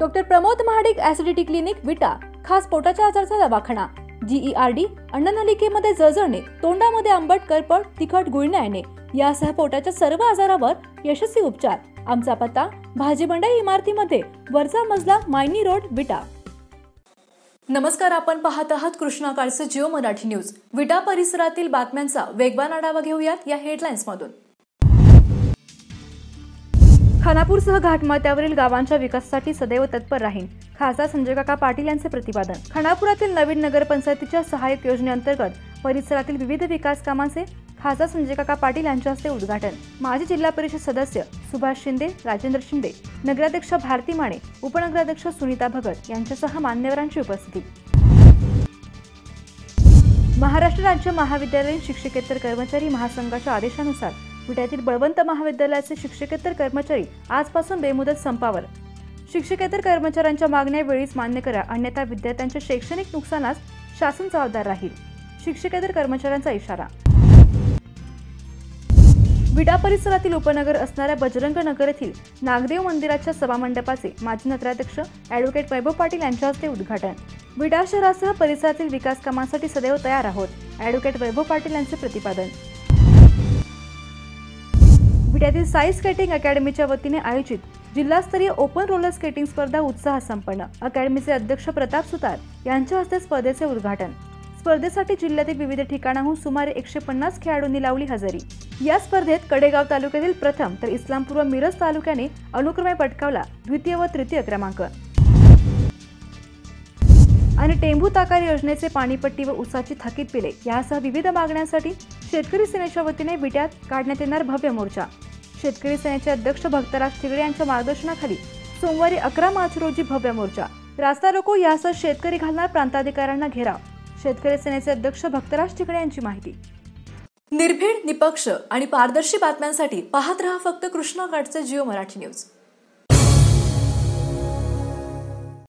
Doctor Pramod Mahadik acidity clinic Vita खास पोटाच्या आजाराचा दवाखाना. जीईआरडी अन्ननलिकेमध्ये जळजळणे तोंडामध्ये आंबट करपट तिखट गुळण्या येणे यासह पोटाच्या सर्व आजारावर यशस्वी उपचार. आमचा पत्ता भाजीबंडा इमारतीमध्ये वरचा मजला मायनी रोड विटा. नमस्कार आपण पाहत आहात कृष्णा काळचं जिओ मराठी न्यूज. विटा परिसरातील बातम्यांचा वेगवान आढावा घेऊयात या हेडलाईन्स मधून. खानापूरसह घाटमाथ्यावरील गावांच्या विकासासाठी सदैव तत्पर राहीन. खासदार संजय काका पाटील यांचे प्रतिपादन. खानापुरातील नवीन नगरपंचायतीच्या सहाय्यक योजनेअंतर्गत परिसरातील विविध विकास कामांचे खासदार संजय काका पाटील यांच्या हस्ते उद्घाटन. माजी जिल्हा परिषद सदस्य सुभाष शिंदे राजेंद्र शिंदे नगराध्यक्ष भारती माने उपनगराध्यक्ष सुनीता भगत यांच्यासह मान्यवरांची उपस्थिती. महाराष्ट्र राज्य महाविद्यालयीन शिक्षकेतर कर्मचारी महासंघाच्या आदेशानुसार विट्यातील बळवंत महाविद्यालयाचे शिक्षकेतर कर्मचारी आजपासून बेमुदत संपावर. शिक्षकेतर कर्मचाऱ्यांच्या मागण्या वेळीच मान्य करा अन्यथा विद्यार्थ्यांच्या शैक्षणिक नुकसानास शासन जबाबदार राहील. शिक्षकेतर कर्मचाऱ्यांचा इशारा. विडा परिसरातील उपनगर असणाऱ्या बजरंग नगर येथील नागदेव मंदिराच्या सभामंडपाचे माजी नगराध्यक्ष ॲडव्होकेट वैभव पाटील यांच्या हस्ते उद्घाटन. विडा शहरासह परिसरातील विकास कामांसाठी सदैव तयार आहोत ॲडव्होकेट वैभव पाटील यांचे प्रतिपादन. विड्यातील साई स्केटिंग अकॅडमीच्या वतीने आयोजित जिल्हास्तरीय ओपन रोलर स्केटिंग स्पर्धा उत्साह संपन्न. अकॅडमीचे अध्यक्ष प्रताप सुतार यांच्या हस्ते स्पर्धेचे उद्घाटन. स्पर्धेसाठी जिल्ह्यातील विविध ठिकाणाहून सुमारे एकशे पन्नास खेळाडूंनी लावली हजेरी. या स्पर्धेत कडेगाव तालुक्यातील प्रथम तर इस्लामपूर व मिरज तालुक्याने अनुक्रमे पटकावला द्वितीय व तृतीय क्रमांक. आणि टेंभू ताकार योजनेचे पाणीपट्टी व उसाची थकीत पिले यासह विविध मागण्यांसाठी शेतकरी सेनेच्या वतीने विट्यात काढण्यात येणार भव्य मोर्चा. शेतकरी सेनेचे अध्यक्ष भक्तराज ठिगळे यांच्या मार्गदर्शनाखाली सोमवारी अकरा मार्च रोजी भव्य मोर्चा. रास्ता रोको यासह शेतकरी घालणार प्रांताधिकाऱ्यांना घेराव. शेतकरी सेनेचे अध्यक्ष भक्तराज ठिकळे यांची माहिती. निर्भीड निपक्ष आणि पारदर्शी बातम्यांसाठी पाहत रहा फक्त कृष्णाघाटचे जिओ मराठी न्यूज.